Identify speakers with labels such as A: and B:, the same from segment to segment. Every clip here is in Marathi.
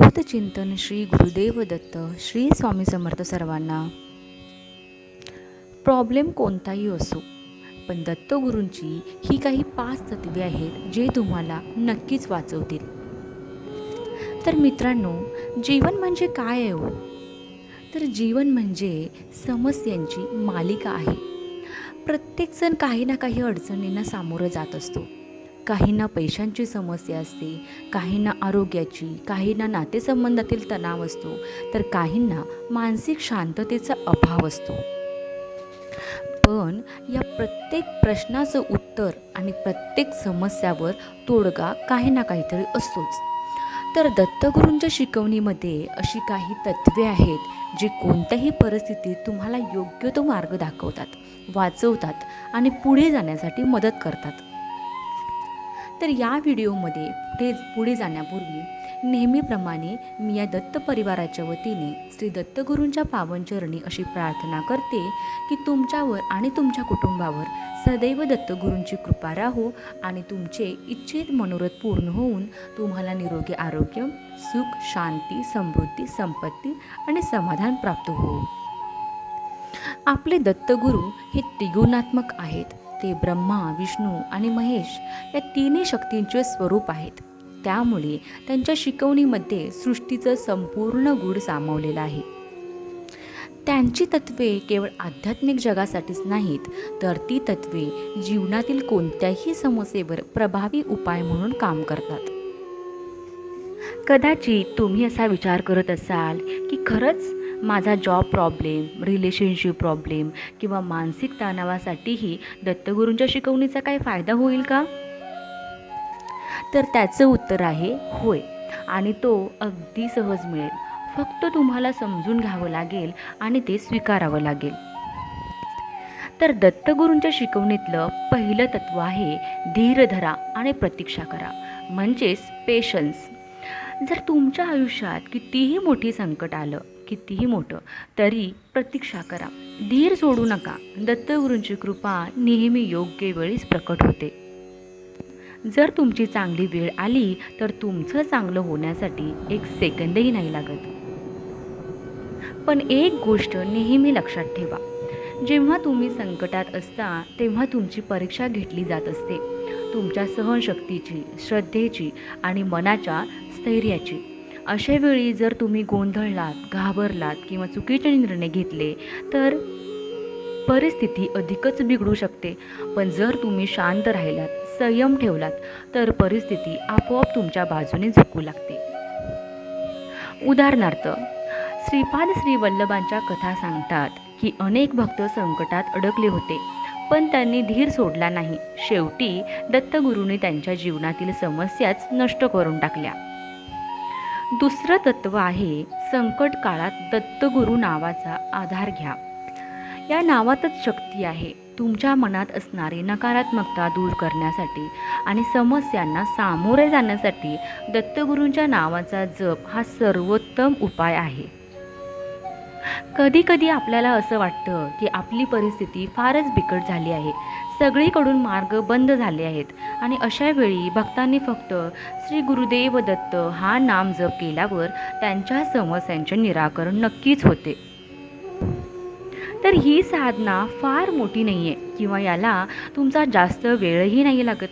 A: अवधूत चिंतन श्री गुरुदेव दत्त श्री स्वामी समर्थ सर्वांना. प्रॉब्लेम कोणताही असो पण दत्तगुरूंची ही काही पाच तत्वे आहेत जे तुम्हाला नक्कीच वाचवतील. तर मित्रांनो जीवन म्हणजे काय आहे हो? तर जीवन म्हणजे समस्यांची मालिका आहे. प्रत्येकजण काही ना काही अडचणींना सामोरं जात असतो. काहींना पैशांची समस्या असते काहींना आरोग्याची काहींना नातेसंबंधातील तणाव असतो तर काहींना मानसिक शांततेचा अभाव असतो. पण या प्रत्येक प्रश्नाचं उत्तर आणि प्रत्येक समस्यावर तोडगा काही ना काहीतरी असतोच. तर दत्तगुरूंच्या शिकवणीमध्ये अशी काही तत्वे आहेत जी कोणत्याही परिस्थितीत तुम्हाला योग्य तो मार्ग दाखवतात वाचवतात आणि पुढे जाण्यासाठी मदत करतात. तर या व्हिडिओमध्ये पुढे पुढे जाण्यापूर्वी नेहमीप्रमाणे मी या दत्त परिवाराच्या वतीने श्री दत्तगुरूंच्या पावनचरणी अशी प्रार्थना करते की तुमच्यावर आणि तुमच्या कुटुंबावर सदैव दत्तगुरूंची कृपा राहो आणि तुमचे इच्छित मनोरथ पूर्ण होऊन तुम्हाला निरोगी आरोग्य सुख शांती समृद्धी संपत्ती आणि समाधान प्राप्त हो आपले दत्तगुरू हे त्रिगुणात्मक आहेत. ते ब्रह्मा विष्णू आणि महेश या तिन्ही शक्तींचे स्वरूप आहेत. त्यामुळे त्यांच्या शिकवणीमध्ये सृष्टीचं संपूर्ण गुढ सामावलेलं आहे. त्यांची तत्वे केवळ आध्यात्मिक जगासाठीच नाहीत तर ती तत्वे जीवनातील कोणत्याही समस्येवर प्रभावी उपाय म्हणून काम करतात. कदाचित तुम्ही असा विचार करत असाल की खरंच माझा जॉब प्रॉब्लेम रिलेशनशिप प्रॉब्लेम किंवा मानसिक तणावासाठीही दत्तगुरूंच्या शिकवणीचा काही फायदा होईल का? तर त्याचं उत्तर आहे होय. आणि तो अगदी सहज मिळेल. फक्त तुम्हाला समजून घ्यावं लागेल आणि ते स्वीकारावं लागेल. तर दत्तगुरूंच्या शिकवणीतलं पहिलं तत्व आहे धीर धरा आणि प्रतीक्षा करा. म्हणजेच पेशन्स जर तुमच्या आयुष्यात कितीही मोठी संकट आलं कितीही मोठं तरी प्रतीक्षा करा. धीर सोडू नका. दत्तगुरूंची कृपा नेहमी योग्य वेळीच प्रकट होते. जर तुमची चांगली वेळ आली तर तुमचं चांगलं होण्यासाठी एक सेकंदही नाही लागत. पण एक गोष्ट नेहमी लक्षात ठेवा. जेव्हा तुम्ही संकटात असता तेव्हा तुमची परीक्षा घेतली जात असते. तुमच्या सहनशक्तीची श्रद्धेची आणि मनाच्या स्थैर्याची. अशावेळी जर तुम्ही गोंधळलात घाबरलात किंवा चुकीचे निर्णय घेतले तर परिस्थिती अधिकच बिघडू शकते. पण जर तुम्ही शांत राहिलात संयम ठेवलात तर परिस्थिती आपोआप तुमच्या बाजूने झुकू लागते. उदाहरणार्थ श्रीपाद श्रीवल्लभांच्या कथा सांगतात की अनेक भक्त संकटात अडकले होते पण त्यांनी धीर सोडला नाही. शेवटी दत्तगुरूंनी त्यांच्या जीवनातील समस्याच नष्ट करून टाकल्या. दुसरं तत्व आहे संकट काळात दत्तगुरू नावाचा आधार घ्या. या नावातच शक्ती आहे. तुमच्या मनात असणारी नकारात्मकता दूर करण्यासाठी आणि समस्यांना सामोरे जाण्यासाठी दत्तगुरूंच्या नावाचा जप हा सर्वोत्तम उपाय आहे. कधी कधी आपल्याला असं वाटतं की आपली परिस्थिती फारच बिकट झाली आहे. सगळीकडून मार्ग बंद झाले आहेत. आणि अशा वेळी भक्तांनी फक्त श्री गुरुदेव दत्त हा नाम जप केल्यावर त्यांच्या समस्यांचे निराकरण नक्कीच होते. तर ही साधना फार मोठी नाही आहे किंवा याला तुमचा जास्त वेळही नाही लागत.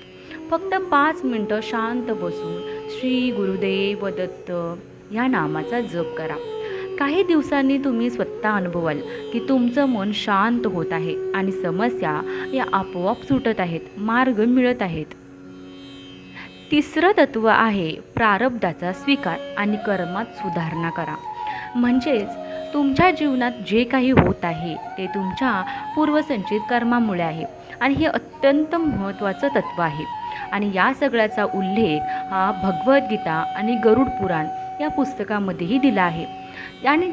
A: फक्त पाच मिनटं शांत बसून श्री गुरुदेव दत्त या नामाचा जप करा. काही दिवसांनी तुम्ही स्वतः अनुभवाल की तुमचं मन शांत होत आहे आणि समस्या या आपोआप सुटत आहेत मार्ग मिळत आहेत. तिसरं तत्व आहे प्रारब्धाचा स्वीकार आणि कर्मात सुधारणा करा. म्हणजेच तुमच्या जीवनात जे काही होत आहे ते तुमच्या पूर्वसंचित कर्मामुळे आहे आणि हे अत्यंत महत्त्वाचं तत्व आहे. आणि या सगळ्याचा उल्लेख हा भगवद्गीता आणि गरुड पुराण या पुस्तकामध्येही दिला आहे. आणि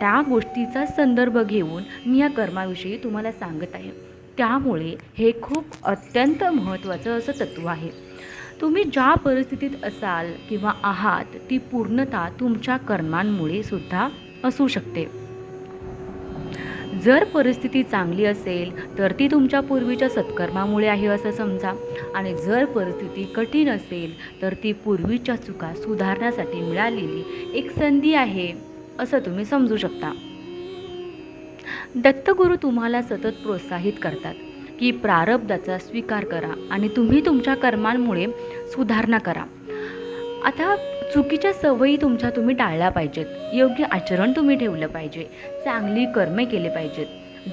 A: त्या गोष्टीचा संदर्भ घेऊन मी या कर्माविषयी तुम्हाला सांगत आहे. त्यामुळे हे खूप अत्यंत महत्त्वाचं असं तत्व आहे. तुम्ही ज्या परिस्थितीत असाल किंवा आहात ती पूर्णता तुमच्या कर्मांमुळे सुद्धा असू शकते. जर परिस्थिती चांगली असेल तर ती तुमच्या पूर्वीच्या सत्कर्मामुळे आहे असं समजा. आणि जर परिस्थिती कठीण असेल तर ती पूर्वीच्या चुका सुधारण्यासाठी मिळालेली एक संधी आहे. असं तुम्ही समजू शकता. दत्तगुरू तुम्हाला सतत प्रोत्साहित करतात की प्रारब्धाचा स्वीकार करा आणि तुम्ही तुमच्या कर्मांमुळे सुधारणा करा. आता चुकीच्या सवयी तुमच्या तुम्ही टाळल्या पाहिजेत. योग्य आचरण तुम्ही ठेवलं पाहिजे. चांगली कर्मे केले पाहिजेत.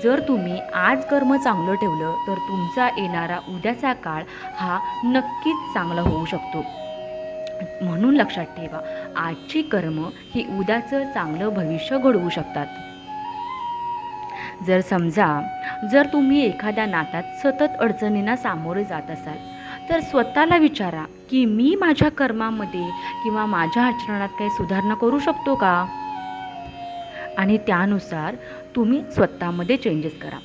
A: जर तुम्ही आज कर्म चांगलं ठेवलं तर तुमचा येणारा उद्याचा काळ हा नक्कीच चांगला होऊ शकतो. म्हणून लक्षात ठेवा आजची कर्म ही उद्याचं चांगलं भविष्य घडवू शकतात. जर समजा जर तुम्ही एखाद्या नात्यात सतत अडचणींना सामोरे जात असाल तर स्वतःला विचारा की मी माझ्या कर्मामध्ये किंवा माझ्या आचरणात काही सुधारणा करू शकतो का? आणि त्यानुसार तुम्ही स्वतःमध्ये चेंजेस करा.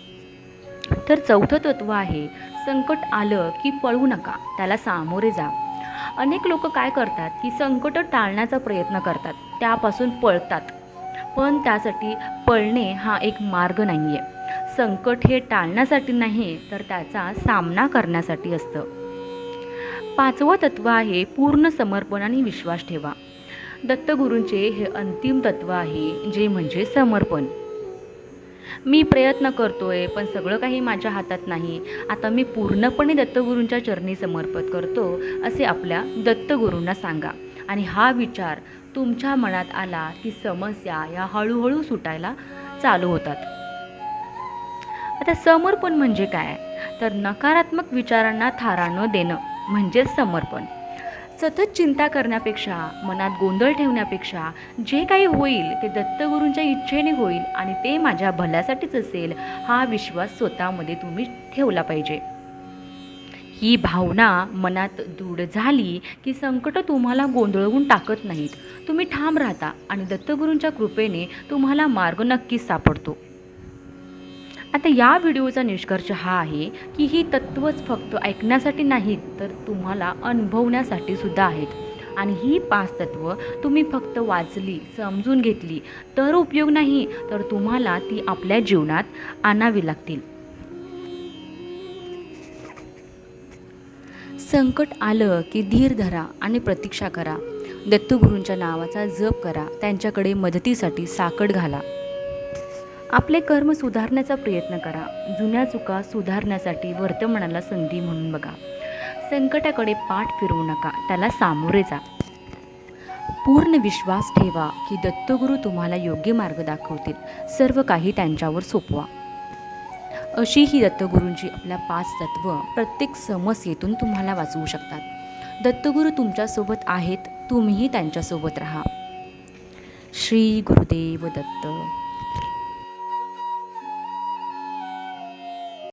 A: तर चौथं तत्व आहे संकट आलं की पळू नका त्याला सामोरे जा. अनेक लोक काय करतात की संकट टाळण्याचा प्रयत्न करतात. त्यापासून पळतात. पण त्यासाठी पळणे हा एक मार्ग नाही आहे संकट हे टाळण्यासाठी नाही तर त्याचा सामना करण्यासाठी असतं. पाचवं तत्व आहे पूर्ण समर्पण आणि विश्वास ठेवा. दत्तगुरूंचे हे अंतिम तत्व आहे जे म्हणजे समर्पण. मी प्रयत्न करतोय पण सगळं काही माझ्या हातात नाही. आता मी पूर्णपणे दत्तगुरूंच्या चरणी समर्पित करतो असे आपल्या दत्तगुरूंना सांगा. आणि हा विचार तुमच्या मनात आला की समस्या या हळूहळू सुटायला चालू होतात. आता समर्पण म्हणजे काय? तर नकारात्मक विचारांना थारा न देणं म्हणजेच समर्पण. सतत चिंता करण्यापेक्षा मनात गोंधळ ठेवण्यापेक्षा जे काही होईल ते दत्तगुरूंच्या इच्छेने होईल आणि ते माझ्या भल्यासाठीच असेल हा विश्वास स्वतःमध्ये तुम्ही ठेवला पाहिजे. ही भावना मनात दृढ झाली की संकट तुम्हाला गोंधळवून टाकत नाहीत. तुम्ही ठाम राहता आणि दत्तगुरूंच्या कृपेने तुम्हाला मार्ग नक्कीच सापडतो. आता या व्हिडिओचा निष्कर्ष हा आहे की ही तत्त्वच फक्त ऐकण्यासाठी नाहीत तर तुम्हाला अनुभवण्यासाठी सुद्धा आहेत. आणि ही पाच तत्व तुम्ही फक्त वाचली समजून घेतली तर उपयोग नाही तर तुम्हाला ती आपल्या जीवनात आणावी लागतील. संकट आलं की धीर धरा आणि प्रतीक्षा करा. दत्तगुरूंच्या नावाचा जप करा. त्यांच्याकडे मदतीसाठी साकड घाला. आपले कर्म सुधारण्याचा प्रयत्न करा. जुन्या चुका सुधारण्यासाठी वर्तमानाला संधी म्हणून बघा. संकटाकडे पाठ फिरवू नका. त्याला सामोरे जा. पूर्ण विश्वास ठेवा की दत्तगुरू तुम्हाला योग्य मार्ग दाखवतील. सर्व काही त्यांच्यावर सोपवा. अशी ही दत्तगुरूंची आपल्या पाच तत्व प्रत्येक समस्येतून तुम्हाला वाचवू शकतात. दत्तगुरू तुमच्यासोबत आहेत. तुम्हीही त्यांच्यासोबत राहा. श्री गुरुदेव दत्त.